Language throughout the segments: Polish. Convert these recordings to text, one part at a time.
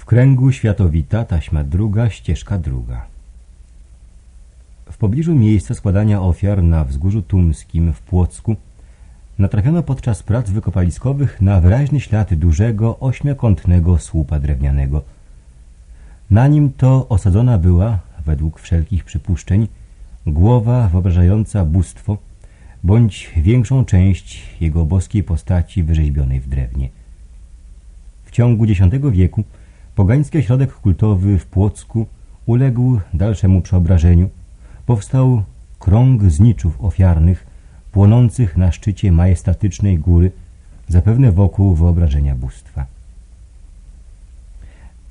W kręgu światowita taśma druga, ścieżka druga. W pobliżu miejsca składania ofiar na wzgórzu tumskim w Płocku natrafiono podczas prac wykopaliskowych na wyraźny ślad dużego, ośmiokątnego słupa drewnianego. Na nim to osadzona była, według wszelkich przypuszczeń, głowa wyobrażająca bóstwo, bądź większą część jego boskiej postaci wyrzeźbionej w drewnie. W ciągu X wieku pogański ośrodek kultowy w Płocku uległ dalszemu przeobrażeniu. Powstał krąg zniczów ofiarnych, płonących na szczycie majestatycznej góry, zapewne wokół wyobrażenia bóstwa.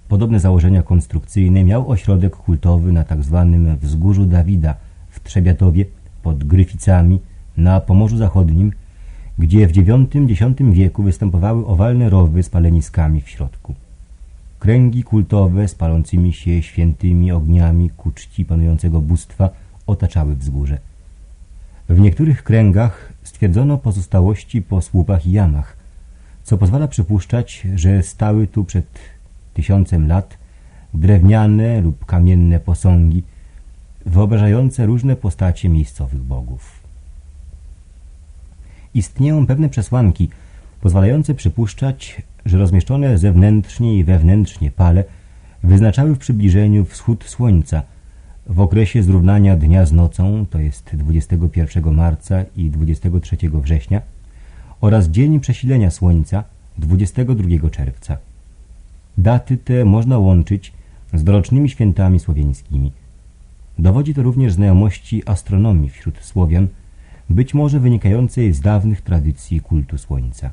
Podobne założenia konstrukcyjne miał ośrodek kultowy na tzw. Wzgórzu Dawida w Trzebiatowie pod Gryficami na Pomorzu Zachodnim, gdzie w IX-X wieku występowały owalne rowy z paleniskami w środku. Kręgi kultowe z palącymi się świętymi ogniami ku czci panującego bóstwa otaczały wzgórze. W niektórych kręgach stwierdzono pozostałości po słupach i jamach, co pozwala przypuszczać, że stały tu przed tysiącem lat drewniane lub kamienne posągi wyobrażające różne postacie miejscowych bogów. Istnieją pewne przesłanki pozwalające przypuszczać, że rozmieszczone zewnętrznie i wewnętrznie pale wyznaczały w przybliżeniu wschód słońca w okresie zrównania dnia z nocą, to jest 21 marca i 23 września oraz dzień przesilenia słońca 22 czerwca. Daty te można łączyć z dorocznymi świętami słowiańskimi. Dowodzi to również znajomości astronomii wśród Słowian, być może wynikającej z dawnych tradycji kultu słońca.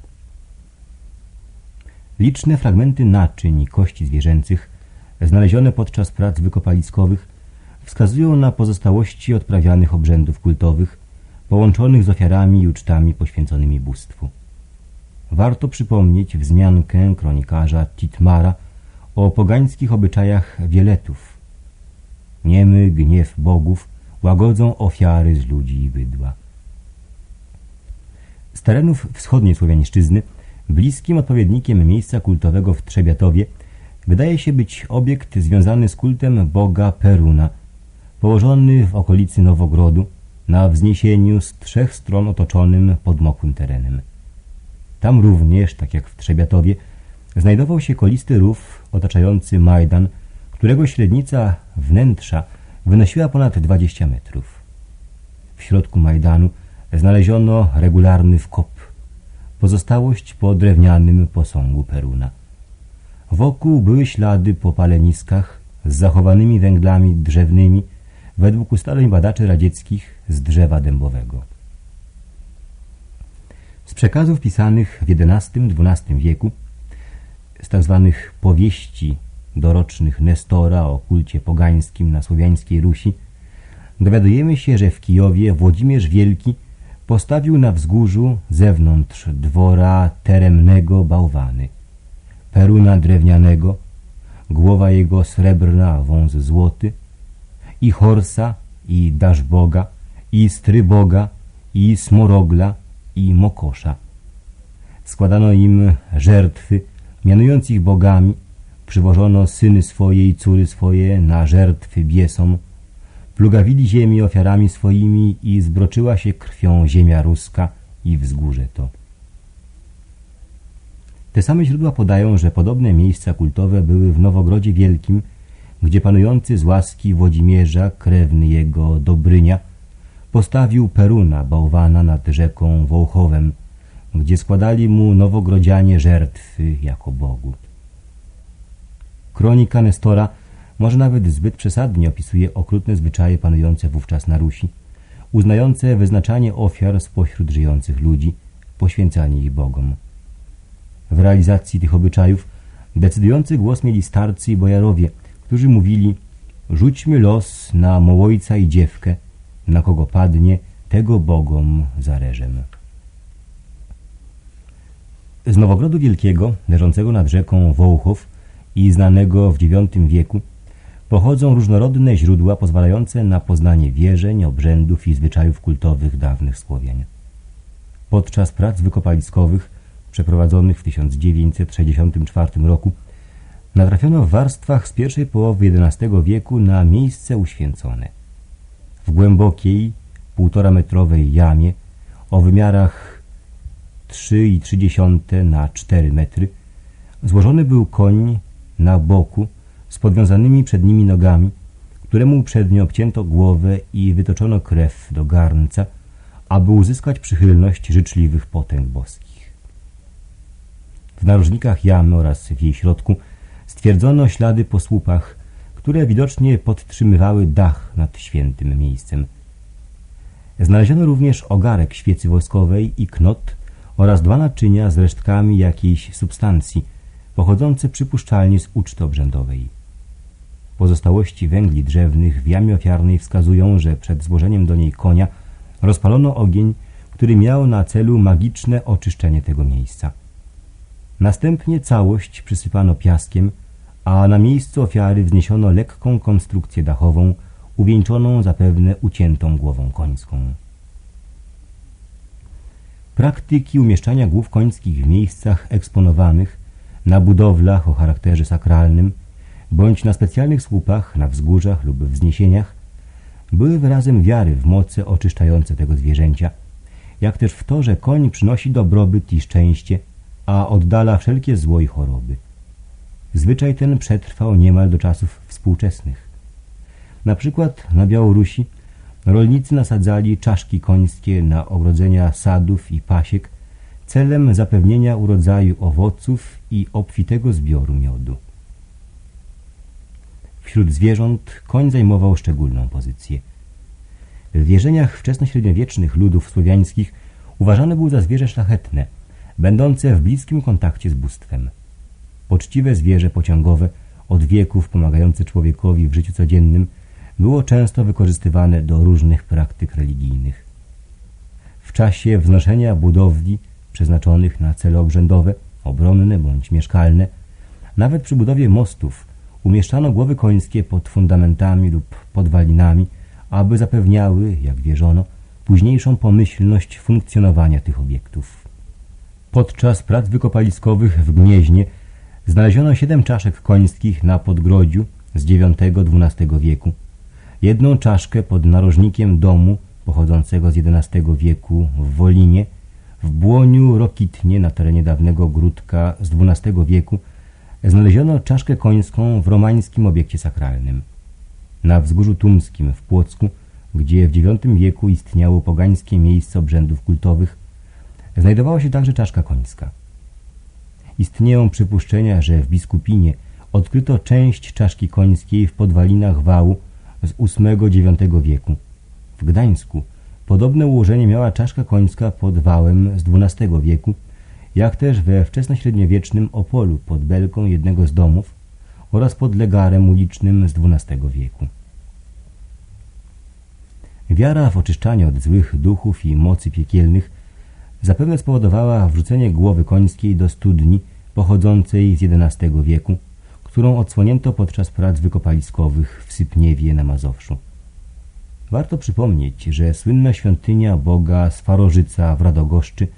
Liczne fragmenty naczyń i kości zwierzęcych, znalezione podczas prac wykopaliskowych, wskazują na pozostałości odprawianych obrzędów kultowych, połączonych z ofiarami i ucztami poświęconymi bóstwu. Warto przypomnieć wzmiankę kronikarza Titmara o pogańskich obyczajach wieletów. Niemy gniew bogów łagodzą ofiary z ludzi i bydła. Z terenów wschodniej Słowiańszczyzny bliskim odpowiednikiem miejsca kultowego w Trzebiatowie wydaje się być obiekt związany z kultem boga Peruna, położony w okolicy Nowogrodu, na wzniesieniu z trzech stron otoczonym podmokłym terenem. Tam również, tak jak w Trzebiatowie, znajdował się kolisty rów otaczający Majdan, którego średnica wnętrza wynosiła ponad 20 metrów. W środku Majdanu znaleziono regularny wkop, pozostałość po drewnianym posągu Peruna. Wokół były ślady po paleniskach z zachowanymi węglami drzewnymi według ustaleń badaczy radzieckich z drzewa dębowego. Z przekazów pisanych w XI-XII wieku, z tzw. Tak powieści dorocznych Nestora o kulcie pogańskim na słowiańskiej Rusi, dowiadujemy się, że w Kijowie Włodzimierz Wielki postawił na wzgórzu zewnątrz dwora teremnego bałwany, peruna drewnianego, głowa jego srebrna, wąs złoty, i Horsa, i Daszboga, i Stryboga, i Smorogla, i Mokosza. Składano im żertwy, mianując ich bogami, przywożono syny swoje i córy swoje na żertwy biesom, plugawili ziemi ofiarami swoimi i zbroczyła się krwią ziemia ruska i wzgórze to. Te same źródła podają, że podobne miejsca kultowe były w Nowogrodzie Wielkim, gdzie panujący z łaski Włodzimierza, krewny jego Dobrynia, postawił Peruna, bałwana nad rzeką Wołchowem, gdzie składali mu nowogrodzianie żertwy jako Bogu. Kronika Nestora może nawet zbyt przesadnie opisuje okrutne zwyczaje panujące wówczas na Rusi, uznające wyznaczanie ofiar spośród żyjących ludzi, poświęcanie ich Bogom. W realizacji tych obyczajów decydujący głos mieli starcy i bojarowie, którzy mówili rzućmy los na mołojca i dziewkę, na kogo padnie, tego Bogom zareżem. Z Nowogrodu Wielkiego, leżącego nad rzeką Wołchow i znanego w IX wieku, pochodzą różnorodne źródła pozwalające na poznanie wierzeń, obrzędów i zwyczajów kultowych dawnych Słowian. Podczas prac wykopaliskowych przeprowadzonych w 1964 roku natrafiono w warstwach z pierwszej połowy XI wieku na miejsce uświęcone. W głębokiej, półtora metrowej jamie o wymiarach 3,3 na 4 metry złożony był koń na boku z podwiązanymi przednimi nogami, któremu uprzednio obcięto głowę i wytoczono krew do garnca, aby uzyskać przychylność życzliwych potęg boskich. W narożnikach jamy oraz w jej środku stwierdzono ślady po słupach, które widocznie podtrzymywały dach nad świętym miejscem. Znaleziono również ogarek świecy woskowej i knot oraz dwa naczynia z resztkami jakiejś substancji, pochodzące przypuszczalnie z uczty obrzędowej. Pozostałości węgli drzewnych w jamie ofiarnej wskazują, że przed złożeniem do niej konia rozpalono ogień, który miał na celu magiczne oczyszczenie tego miejsca. Następnie całość przysypano piaskiem, a na miejscu ofiary wzniesiono lekką konstrukcję dachową, uwieńczoną zapewne uciętą głową końską. Praktyki umieszczania głów końskich w miejscach eksponowanych, na budowlach o charakterze sakralnym, bądź na specjalnych słupach, na wzgórzach lub wzniesieniach, były wyrazem wiary w moce oczyszczające tego zwierzęcia, jak też w to, że koń przynosi dobrobyt i szczęście, a oddala wszelkie zło i choroby. Zwyczaj ten przetrwał niemal do czasów współczesnych. Na przykład na Białorusi rolnicy nasadzali czaszki końskie na ogrodzenia sadów i pasiek celem zapewnienia urodzaju owoców i obfitego zbioru miodu. Wśród zwierząt koń zajmował szczególną pozycję. W wierzeniach wczesnośredniowiecznych ludów słowiańskich uważany był za zwierzę szlachetne, będące w bliskim kontakcie z bóstwem. Poczciwe zwierzę pociągowe, od wieków pomagające człowiekowi w życiu codziennym, było często wykorzystywane do różnych praktyk religijnych. W czasie wznoszenia budowli przeznaczonych na cele obrzędowe, obronne bądź mieszkalne, nawet przy budowie mostów umieszczano głowy końskie pod fundamentami lub podwalinami, aby zapewniały, jak wierzono, późniejszą pomyślność funkcjonowania tych obiektów. Podczas prac wykopaliskowych w Gnieźnie znaleziono siedem czaszek końskich na podgrodziu z IX-XII wieku, jedną czaszkę pod narożnikiem domu pochodzącego z XI wieku w Wolinie, w Błoniu Rokitnie na terenie dawnego Gródka z XII wieku znaleziono czaszkę końską w romańskim obiekcie sakralnym. Na wzgórzu tumskim w Płocku, gdzie w IX wieku istniało pogańskie miejsce obrzędów kultowych, znajdowała się także czaszka końska. Istnieją przypuszczenia, że w Biskupinie odkryto część czaszki końskiej w podwalinach wału z VIII-IX wieku. W Gdańsku podobne ułożenie miała czaszka końska pod wałem z XII wieku, jak też we wczesnośredniowiecznym Opolu pod belką jednego z domów oraz pod legarem ulicznym z XII wieku. Wiara w oczyszczanie od złych duchów i mocy piekielnych zapewne spowodowała wrzucenie głowy końskiej do studni pochodzącej z XI wieku, którą odsłonięto podczas prac wykopaliskowych w Sypniewie na Mazowszu. Warto przypomnieć, że słynna świątynia boga Swarożyca w Radogoszczy,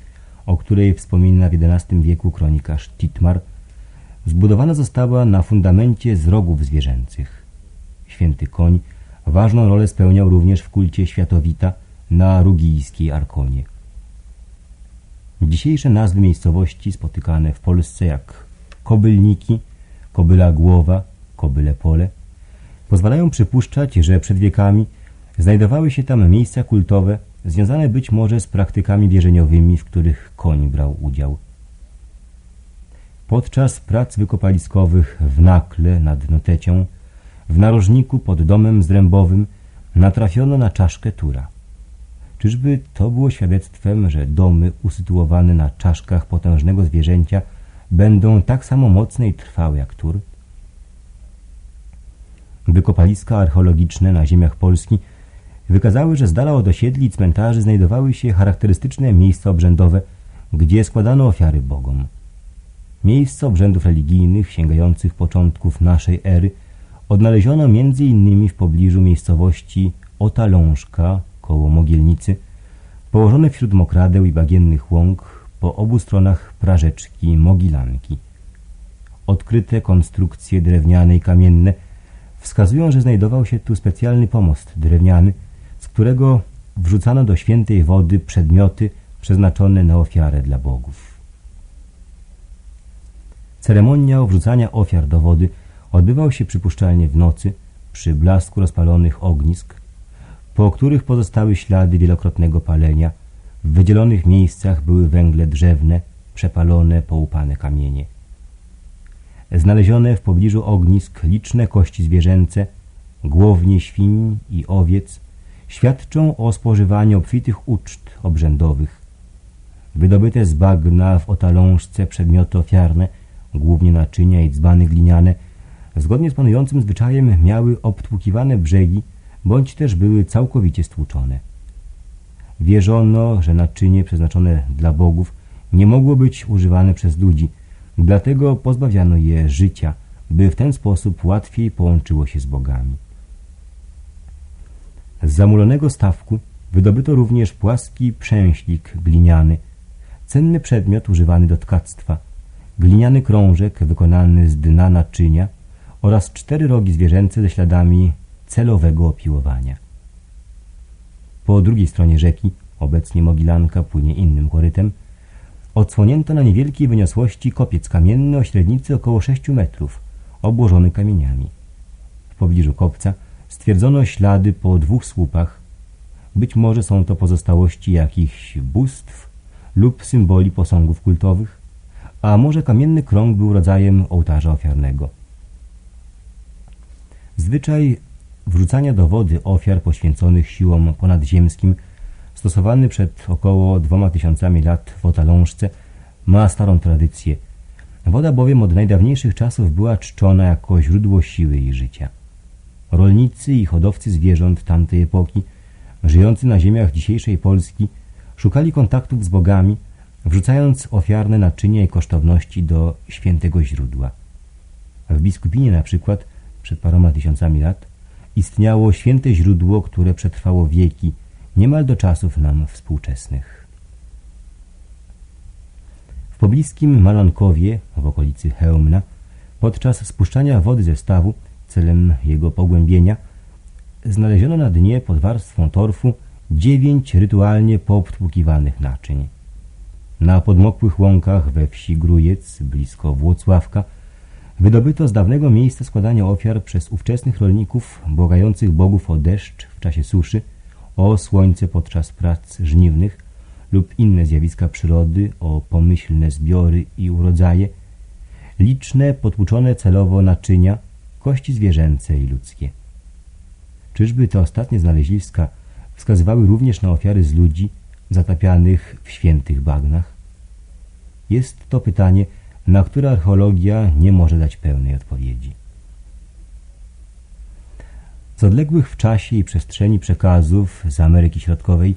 o której wspomina w XI wieku kronikarz Titmar, zbudowana została na fundamencie z rogów zwierzęcych. Święty koń ważną rolę spełniał również w kulcie światowita na rugijskiej Arkonie. Dzisiejsze nazwy miejscowości spotykane w Polsce jak Kobylniki, Kobyla Głowa, Kobyle Pole pozwalają przypuszczać, że przed wiekami znajdowały się tam miejsca kultowe związane być może z praktykami wierzeniowymi, w których koń brał udział. Podczas prac wykopaliskowych w Nakle nad Notecią, w narożniku pod domem zrębowym natrafiono na czaszkę tura. Czyżby to było świadectwem, że domy usytuowane na czaszkach potężnego zwierzęcia będą tak samo mocne i trwałe jak tur? Wykopaliska archeologiczne na ziemiach Polski wykazały, że z dala od osiedli cmentarzy znajdowały się charakterystyczne miejsca obrzędowe, gdzie składano ofiary bogom. Miejsca obrzędów religijnych sięgających początków naszej ery odnaleziono m.in. w pobliżu miejscowości Otalążka koło Mogielnicy, położone wśród mokradeł i bagiennych łąk po obu stronach prażeczki Mogilanki. odkryte konstrukcje drewniane i kamienne wskazują, że znajdował się tu specjalny pomost drewniany, którego wrzucano do świętej wody przedmioty przeznaczone na ofiarę dla bogów. Ceremonia wrzucania ofiar do wody odbywał się przypuszczalnie w nocy przy blasku rozpalonych ognisk, po których pozostały ślady wielokrotnego palenia. W wydzielonych miejscach były węgle drzewne, przepalone, połupane kamienie. Znalezione w pobliżu ognisk liczne kości zwierzęce, głownie świń i owiec świadczą o spożywaniu obfitych uczt obrzędowych. Wydobyte z bagna w otalążce przedmioty ofiarne, głównie naczynia i dzbany gliniane, zgodnie z panującym zwyczajem miały obtłukiwane brzegi, bądź też były całkowicie stłuczone. Wierzono, że naczynie przeznaczone dla bogów nie mogło być używane przez ludzi, dlatego pozbawiano je życia, by w ten sposób łatwiej połączyło się z bogami. Z zamulonego stawku wydobyto również płaski przęślik gliniany, cenny przedmiot używany do tkactwa, gliniany krążek wykonany z dna naczynia oraz cztery rogi zwierzęce ze śladami celowego opiłowania. Po drugiej stronie rzeki, obecnie Mogilanka płynie innym korytem, odsłonięto na niewielkiej wyniosłości kopiec kamienny o średnicy około 6 metrów, obłożony kamieniami. W pobliżu kopca stwierdzono ślady po dwóch słupach. Być może są to pozostałości jakichś bóstw lub symboli posągów kultowych, a może kamienny krąg był rodzajem ołtarza ofiarnego. Zwyczaj wrzucania do wody ofiar poświęconych siłom ponadzziemskim stosowany przed około dwoma tysiącami lat w Otalążce ma starą tradycję. Woda bowiem od najdawniejszych czasów była czczona jako źródło siły i życia. Rolnicy i hodowcy zwierząt tamtej epoki, żyjący na ziemiach dzisiejszej Polski, szukali kontaktów z bogami, wrzucając ofiarne naczynia i kosztowności do świętego źródła. W Biskupinie na przykład, przed paroma tysiącami lat, istniało święte źródło, które przetrwało wieki, niemal do czasów nam współczesnych. W pobliskim Malankowie, w okolicy Chełmna, podczas spuszczania wody ze stawu, celem jego pogłębienia, znaleziono na dnie pod warstwą torfu dziewięć rytualnie poobtłukiwanych naczyń. Na podmokłych łąkach we wsi Grujec, blisko Włocławka, wydobyto z dawnego miejsca składania ofiar przez ówczesnych rolników błagających bogów o deszcz w czasie suszy, o słońce podczas prac żniwnych lub inne zjawiska przyrody, o pomyślne zbiory i urodzaje, liczne, potłuczone celowo naczynia, kości zwierzęce i ludzkie. Czyżby te ostatnie znaleziska wskazywały również na ofiary z ludzi zatapianych w świętych bagnach? Jest to pytanie, na które archeologia nie może dać pełnej odpowiedzi. Z odległych w czasie i przestrzeni przekazów z Ameryki Środkowej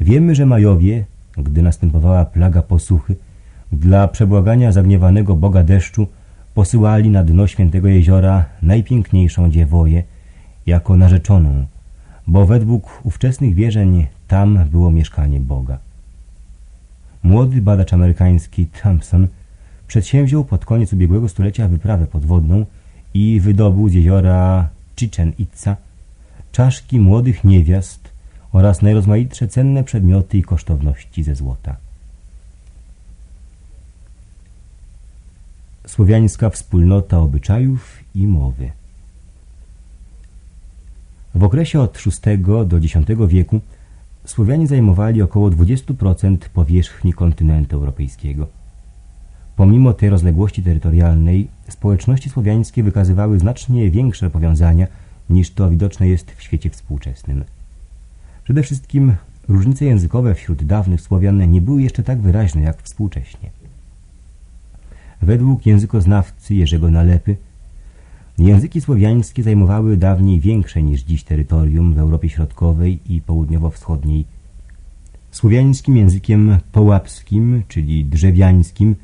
wiemy, że Majowie, gdy następowała plaga posuchy, dla przebłagania zagniewanego Boga deszczu posyłali na dno świętego jeziora najpiękniejszą dziewoję jako narzeczoną, bo według ówczesnych wierzeń tam było mieszkanie Boga. Młody badacz amerykański Thompson przedsięwziął pod koniec ubiegłego stulecia wyprawę podwodną i wydobył z jeziora Chichen Itza czaszki młodych niewiast oraz najrozmaitsze cenne przedmioty i kosztowności ze złota. Słowiańska wspólnota obyczajów i mowy W okresie od VI do X wieku Słowianie zajmowali około 20% powierzchni kontynentu europejskiego. Pomimo tej rozległości terytorialnej, społeczności słowiańskie wykazywały znacznie większe powiązania niż to widoczne jest w świecie współczesnym. Przede wszystkim różnice językowe wśród dawnych Słowian nie były jeszcze tak wyraźne jak współcześnie. Według językoznawcy Jerzego Nalepy języki słowiańskie zajmowały dawniej większe niż dziś terytorium w Europie Środkowej i Południowo-Wschodniej. Słowiańskim językiem połapskim, czyli drzewiańskim,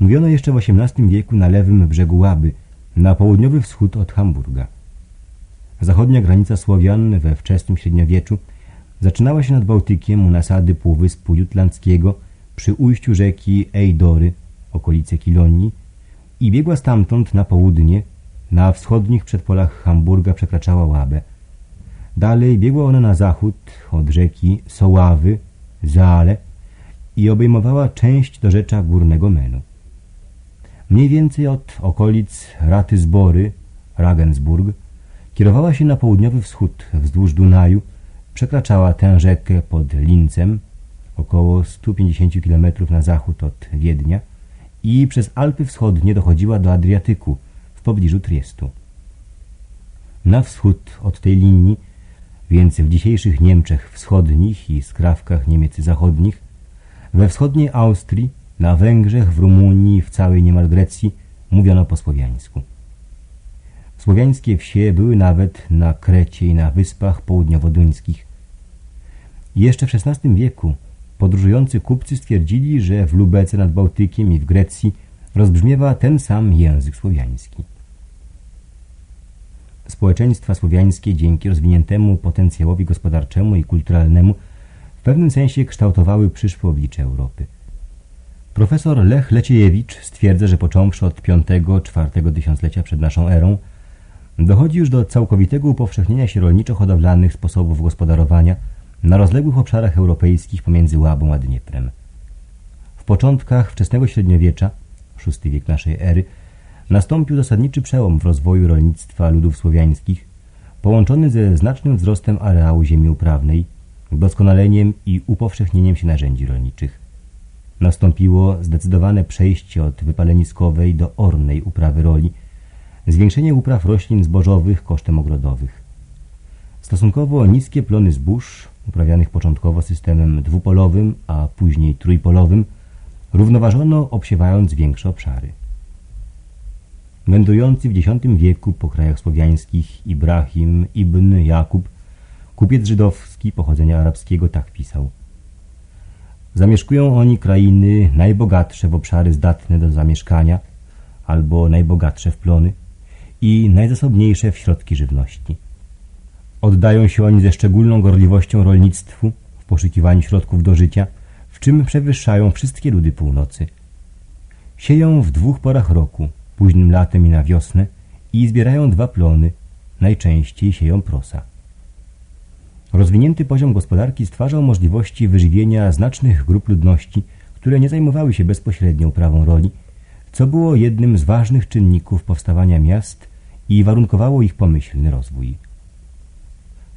mówiono jeszcze w XVIII wieku na lewym brzegu Łaby, na południowy wschód od Hamburga. Zachodnia granica Słowian we wczesnym średniowieczu zaczynała się nad Bałtykiem u nasady Półwyspu Jutlandzkiego przy ujściu rzeki Ejdory, okolice Kilonii, i biegła stamtąd na południe, na wschodnich przedpolach Hamburga przekraczała Łabę. Dalej biegła ona na zachód od rzeki Soławy, Zaale i obejmowała część dorzecza Górnego Menu. Mniej więcej od okolic Ratysbory, Regensburg, kierowała się na południowy wschód wzdłuż Dunaju, przekraczała tę rzekę pod Lincem, około 150 km na zachód od Wiednia i przez Alpy Wschodnie dochodziła do Adriatyku w pobliżu Triestu. Na wschód od tej linii, więc w dzisiejszych Niemczech wschodnich i skrawkach Niemiec zachodnich, we wschodniej Austrii, na Węgrzech, w Rumunii, w całej niemal Grecji mówiono po słowiańsku. Słowiańskie wsie były nawet na Krecie i na wyspach południowoduńskich. Jeszcze w XVI wieku podróżujący kupcy stwierdzili, że w Lubece nad Bałtykiem i w Grecji rozbrzmiewa ten sam język słowiański. Społeczeństwa słowiańskie dzięki rozwiniętemu potencjałowi gospodarczemu i kulturalnemu w pewnym sensie kształtowały przyszłe oblicze Europy. Profesor Lech Leciejewicz stwierdza, że począwszy od V-IV tysiąclecia przed naszą erą dochodzi już do całkowitego upowszechnienia się rolniczo-hodowlanych sposobów gospodarowania na rozległych obszarach europejskich pomiędzy Łabą a Dnieprem. W początkach wczesnego średniowiecza, VI wiek naszej ery, nastąpił zasadniczy przełom w rozwoju rolnictwa ludów słowiańskich, połączony ze znacznym wzrostem areału ziemi uprawnej, doskonaleniem i upowszechnieniem się narzędzi rolniczych. Nastąpiło zdecydowane przejście od wypaleniskowej do ornej uprawy roli, zwiększenie upraw roślin zbożowych kosztem ogrodowych. Stosunkowo niskie plony zbóż, uprawianych początkowo systemem dwupolowym, a później trójpolowym, równoważono obsiewając większe obszary. Wędrujący w X wieku po krajach słowiańskich Ibrahim ibn Jakub, kupiec żydowski pochodzenia arabskiego, tak pisał. Zamieszkują oni krainy najbogatsze w obszary zdatne do zamieszkania, albo najbogatsze w plony i najzasobniejsze w środki żywności. Oddają się oni ze szczególną gorliwością rolnictwu w poszukiwaniu środków do życia, w czym przewyższają wszystkie ludy północy. Sieją w dwóch porach roku, późnym latem i na wiosnę i zbierają dwa plony, najczęściej sieją prosa. Rozwinięty poziom gospodarki stwarzał możliwości wyżywienia znacznych grup ludności, które nie zajmowały się bezpośrednią prawą roli, co było jednym z ważnych czynników powstawania miast i warunkowało ich pomyślny rozwój.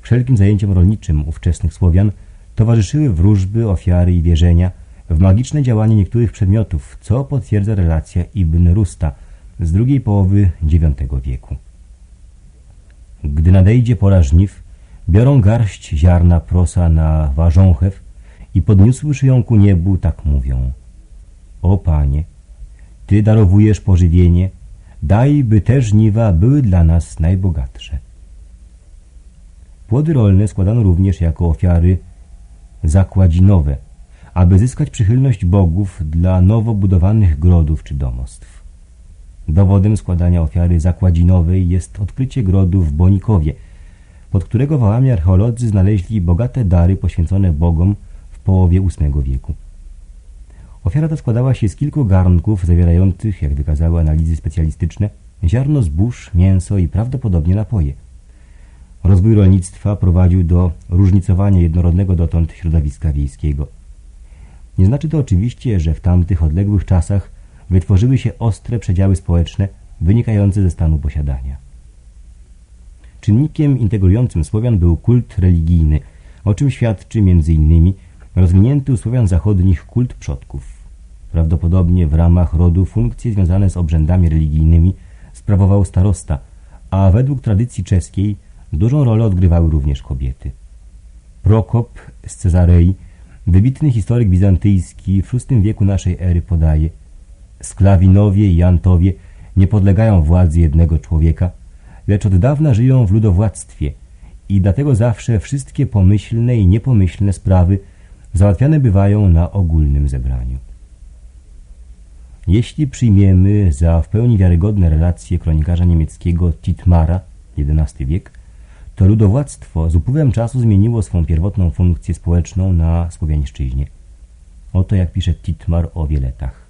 Wszelkim zajęciom rolniczym ówczesnych Słowian towarzyszyły wróżby, ofiary i wierzenia w magiczne działanie niektórych przedmiotów, co potwierdza relacja Ibn Rusta z drugiej połowy IX wieku. Gdy nadejdzie pora żniw, biorą garść ziarna prosa na ważąchew i podniósłszy ją ku niebu, tak mówią. O Panie, Ty darowujesz pożywienie, daj, by te żniwa były dla nas najbogatsze. Płody rolne składano również jako ofiary zakładzinowe, aby zyskać przychylność bogów dla nowo budowanych grodów czy domostw. Dowodem składania ofiary zakładzinowej jest odkrycie grodu w Bonikowie, pod którego wałami archeolodzy znaleźli bogate dary poświęcone bogom w połowie VIII wieku. Ofiara ta składała się z kilku garnków zawierających, jak wykazały analizy specjalistyczne, ziarno zbóż, mięso i prawdopodobnie napoje. Rozwój rolnictwa prowadził do różnicowania jednorodnego dotąd środowiska wiejskiego. Nie znaczy to oczywiście, że w tamtych odległych czasach wytworzyły się ostre przedziały społeczne wynikające ze stanu posiadania. Czynnikiem integrującym Słowian był kult religijny, o czym świadczy m.in. rozwinięty u Słowian zachodnich kult przodków. Prawdopodobnie w ramach rodu funkcje związane z obrzędami religijnymi sprawował starosta, a według tradycji czeskiej Dużą rolę odgrywały również kobiety. Prokop z Cezarei, wybitny historyk bizantyjski w VI wieku naszej ery podaje Sklawinowie i Antowie nie podlegają władzy jednego człowieka, lecz od dawna żyją w ludowładztwie i dlatego zawsze wszystkie pomyślne i niepomyślne sprawy załatwiane bywają na ogólnym zebraniu. Jeśli przyjmiemy za w pełni wiarygodne relacje kronikarza niemieckiego Titmara, XI wiek, to ludowładztwo z upływem czasu zmieniło swą pierwotną funkcję społeczną na Słowiańszczyźnie. Oto jak pisze Titmar o Wieletach.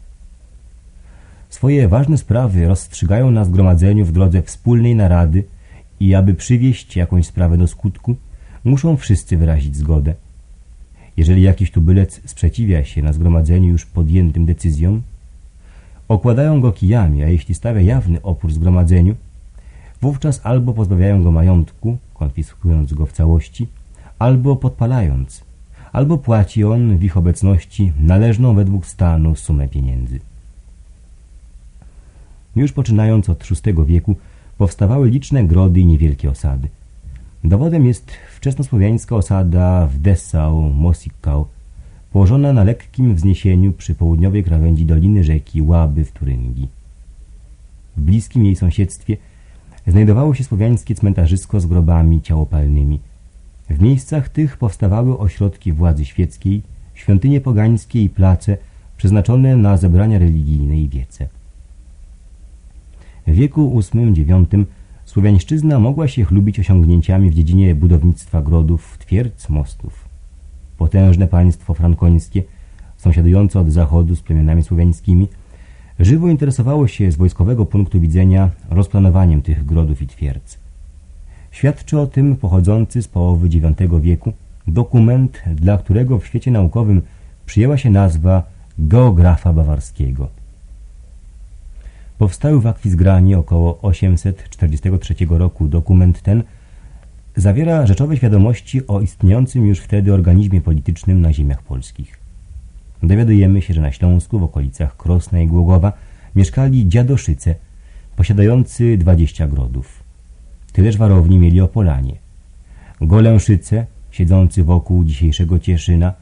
swoje ważne sprawy rozstrzygają na zgromadzeniu w drodze wspólnej narady i aby przywieść jakąś sprawę do skutku, muszą wszyscy wyrazić zgodę. Jeżeli jakiś tubylec sprzeciwia się na zgromadzeniu już podjętym decyzjom, okładają go kijami, a jeśli stawia jawny opór zgromadzeniu, wówczas albo pozbawiają go majątku, konfiskując go w całości, albo podpalając, albo płaci on w ich obecności należną według stanu sumę pieniędzy. Już poczynając od VI wieku powstawały liczne grody i niewielkie osady. Dowodem jest wczesnosłowiańska osada w Dessau, Mosikau, położona na lekkim wzniesieniu przy południowej krawędzi doliny rzeki Łaby w Turyngii. W bliskim jej sąsiedztwie znajdowało się słowiańskie cmentarzysko z grobami ciałopalnymi. W miejscach tych powstawały ośrodki władzy świeckiej, świątynie pogańskie i place przeznaczone na zebrania religijne i wiece. W wieku VIII-IX Słowiańszczyzna mogła się chlubić osiągnięciami w dziedzinie budownictwa grodów, twierdz, mostów. Potężne państwo frankońskie, sąsiadujące od zachodu z plemionami słowiańskimi, żywo interesowało się z wojskowego punktu widzenia rozplanowaniem tych grodów i twierdz. Świadczy o tym pochodzący z połowy IX wieku dokument, dla którego w świecie naukowym przyjęła się nazwa geografa bawarskiego. Powstały w Akwizgranie około 843 roku dokument ten zawiera rzeczowe świadomości o istniejącym już wtedy organizmie politycznym na ziemiach polskich. Dowiadujemy się, że na Śląsku w okolicach Krosna i Głogowa mieszkali dziadoszyce posiadający 20 grodów. Tyleż warowni mieli Opolanie. Golęszyce, siedzący wokół dzisiejszego Cieszyna,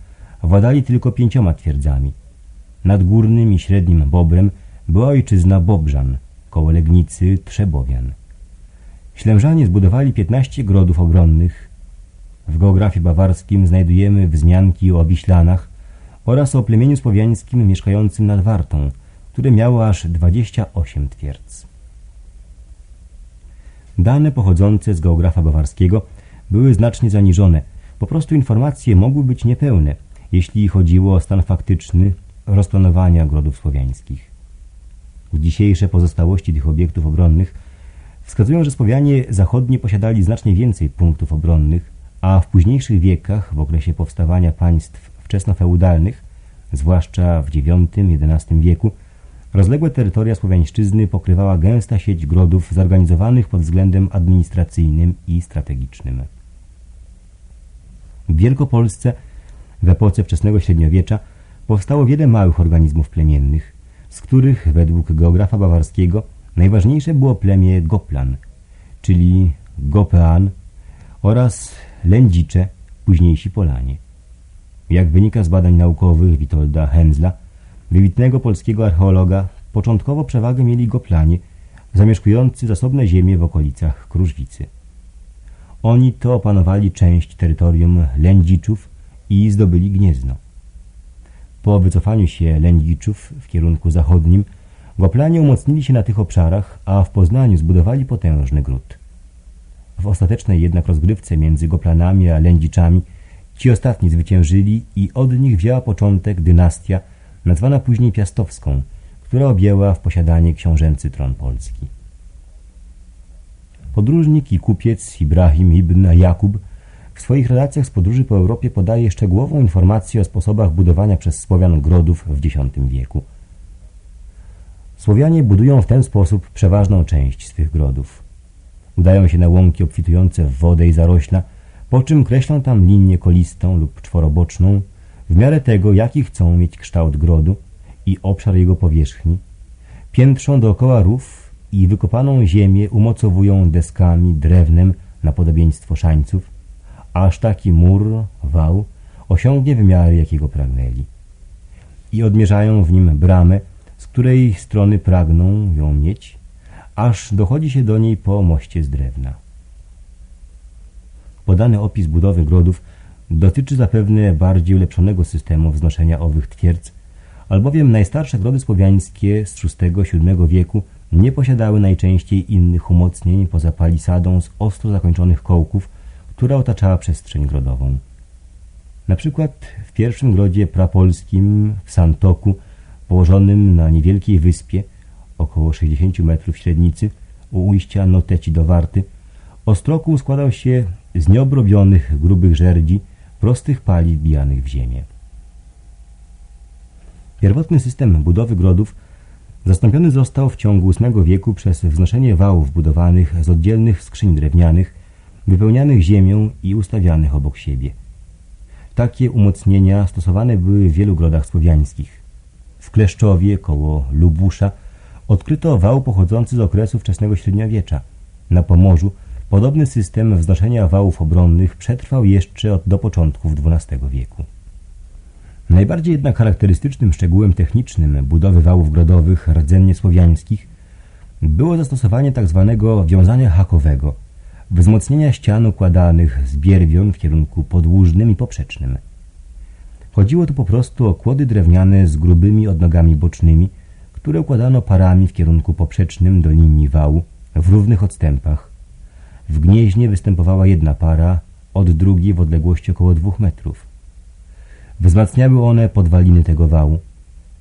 władali tylko pięcioma twierdzami. Nad górnym i średnim Bobrem była ojczyzna Bobrzan, koło Legnicy Trzebowian. Ślężanie zbudowali 15 grodów obronnych. W geografii bawarskim znajdujemy wzmianki o Wiślanach oraz o plemieniu słowiańskim mieszkającym nad Wartą, które miało aż 28 twierdz. Dane pochodzące z geografa bawarskiego były znacznie zaniżone. Po prostu informacje mogły być niepełne, jeśli chodziło o stan faktyczny rozplanowania grodów słowiańskich. Dzisiejsze pozostałości tych obiektów obronnych wskazują, że Słowianie zachodni posiadali znacznie więcej punktów obronnych, a w późniejszych wiekach, w okresie powstawania państw wczesnofeudalnych, zwłaszcza w IX-XI wieku, rozległe terytoria słowiańszczyzny pokrywała gęsta sieć grodów zorganizowanych pod względem administracyjnym i strategicznym. W Wielkopolsce w epoce wczesnego średniowiecza powstało wiele małych organizmów plemiennych, z których według geografa bawarskiego najważniejsze było plemię Goplan, czyli Gopean oraz Lędzicze, późniejsi Polanie. Jak wynika z badań naukowych Witolda Henzla, wybitnego polskiego archeologa, początkowo przewagę mieli Goplanie, zamieszkujący zasobne ziemie w okolicach Kruszwicy. Oni to opanowali część terytorium Lędziczów i zdobyli Gniezno. Po wycofaniu się Lędziczów w kierunku zachodnim, Goplanie umocnili się na tych obszarach, a w Poznaniu zbudowali potężny gród. W ostatecznej jednak rozgrywce między Goplanami a Lędziczami ci ostatni zwyciężyli i od nich wzięła początek dynastia, nazwana później Piastowską, która objęła w posiadanie książęcy tron Polski. Podróżnik i kupiec Ibrahim ibn Jakub w swoich relacjach z podróży po Europie podaje szczegółową informację o sposobach budowania przez Słowian grodów w X wieku. Słowianie budują w ten sposób przeważną część swych grodów. Udają się na łąki obfitujące w wodę i zarośla, po czym kreślą tam linię kolistą lub czworoboczną, w miarę tego, jaki chcą mieć kształt grodu i obszar jego powierzchni, piętrzą dookoła rów i wykopaną ziemię umocowują deskami, drewnem na podobieństwo szańców, aż taki mur, wał, osiągnie wymiary, jakiego pragnęli. I odmierzają w nim bramę, z której strony pragną ją mieć, aż dochodzi się do niej po moście z drewna. Podany opis budowy grodów dotyczy zapewne bardziej ulepszonego systemu wznoszenia owych twierdz, albowiem najstarsze grody słowiańskie z VI-VII wieku nie posiadały najczęściej innych umocnień poza palisadą z ostro zakończonych kołków, która otaczała przestrzeń grodową. Na przykład w pierwszym grodzie prapolskim w Santoku, położonym na niewielkiej wyspie, około 60 metrów średnicy, u ujścia Noteci do Warty, Ostrokół składał się z nieobrobionych, grubych żerdzi, prostych pali wbijanych w ziemię. Pierwotny system budowy grodów zastąpiony został w ciągu VIII wieku przez wznoszenie wałów budowanych z oddzielnych skrzyń drewnianych, wypełnianych ziemią i ustawianych obok siebie. Takie umocnienia stosowane były w wielu grodach słowiańskich. W Kleszczowie, koło Lubusza, odkryto wał pochodzący z okresu wczesnego średniowiecza. Na Pomorzu podobny system wznoszenia wałów obronnych przetrwał jeszcze od, do początków XII wieku. Najbardziej jednak charakterystycznym szczegółem technicznym budowy wałów grodowych rdzennie słowiańskich było zastosowanie tzw. Tak wiązania hakowego, wzmocnienia ścian układanych z bierwion w kierunku podłużnym i poprzecznym. Chodziło tu po prostu o kłody drewniane z grubymi odnogami bocznymi, które układano parami w kierunku poprzecznym do linii wału w równych odstępach. W gnieźnie występowała jedna para, od drugiej w odległości około dwóch metrów. Wzmacniały one podwaliny tego wału.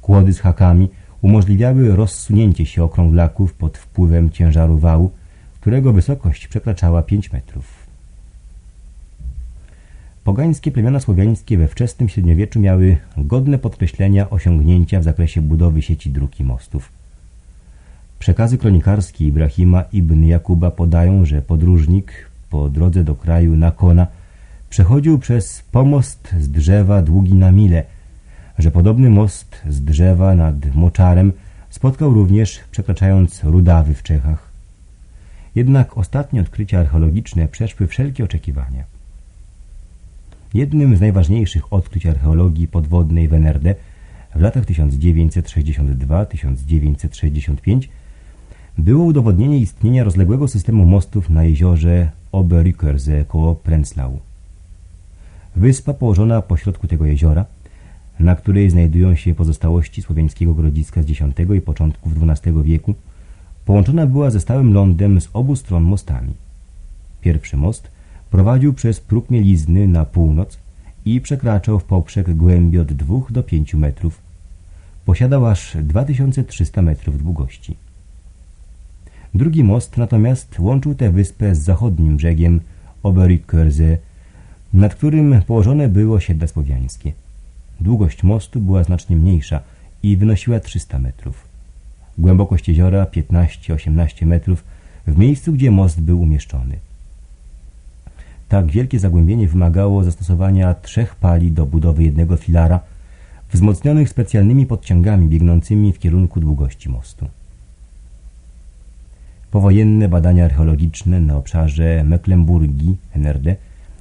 Kłody z hakami umożliwiały rozsunięcie się okrąglaków pod wpływem ciężaru wału, którego wysokość przekraczała 5 metrów. Pogańskie plemiona słowiańskie we wczesnym średniowieczu miały godne podkreślenia osiągnięcia w zakresie budowy sieci dróg i mostów. Przekazy kronikarskie Ibrahima ibn Jakuba podają, że podróżnik po drodze do kraju Nakona przechodził przez pomost z drzewa długi na mile, że podobny most z drzewa nad Moczarem spotkał również przekraczając Rudawy w Czechach. Jednak ostatnie odkrycia archeologiczne przeszły wszelkie oczekiwania. Jednym z najważniejszych odkryć archeologii podwodnej w NRD w latach 1962-1965 było udowodnienie istnienia rozległego systemu mostów na jeziorze Oberrückersee koło Prenzlau. Wyspa położona pośrodku tego jeziora, na której znajdują się pozostałości słowiańskiego grodziska z X i początków XII wieku, połączona była ze stałym lądem z obu stron mostami. Pierwszy most prowadził przez próg mielizny na północ i przekraczał w poprzek głębi od 2 do 5 metrów. Posiadał aż 2300 metrów długości. Drugi most natomiast łączył tę wyspę z zachodnim brzegiem Oberrückersee, nad którym położone było osiedle słowiańskie. Długość mostu była znacznie mniejsza i wynosiła 300 metrów. Głębokość jeziora 15-18 metrów w miejscu, gdzie most był umieszczony. Tak wielkie zagłębienie wymagało zastosowania trzech pali do budowy jednego filara, wzmocnionych specjalnymi podciągami biegnącymi w kierunku długości mostu. Powojenne badania archeologiczne na obszarze Mecklenburgii, NRD,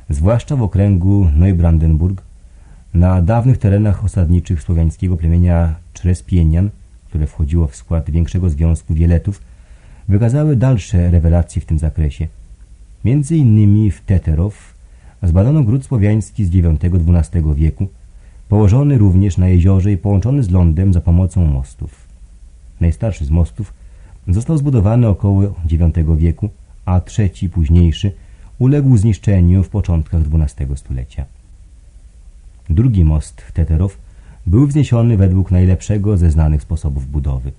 zwłaszcza w okręgu Neubrandenburg, na dawnych terenach osadniczych słowiańskiego plemienia Czrespienian, które wchodziło w skład większego związku Wieletów, wykazały dalsze rewelacje w tym zakresie. Między innymi w Teterow zbadano gród słowiański z IX-XII wieku, położony również na jeziorze i połączony z lądem za pomocą mostów. Najstarszy z mostów został zbudowany około IX wieku, a trzeci, późniejszy, uległ zniszczeniu w początkach XII stulecia. Drugi most Teterow był wzniesiony według najlepszego ze znanych sposobów budowy.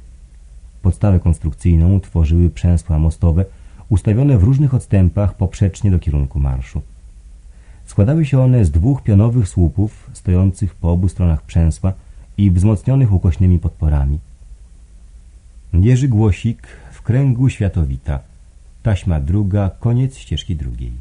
Podstawę konstrukcyjną tworzyły przęsła mostowe ustawione w różnych odstępach poprzecznie do kierunku marszu. Składały się one z dwóch pionowych słupów stojących po obu stronach przęsła i wzmocnionych ukośnymi podporami. Jerzy Głosik w kręgu Światowita. Taśma druga, koniec ścieżki drugiej.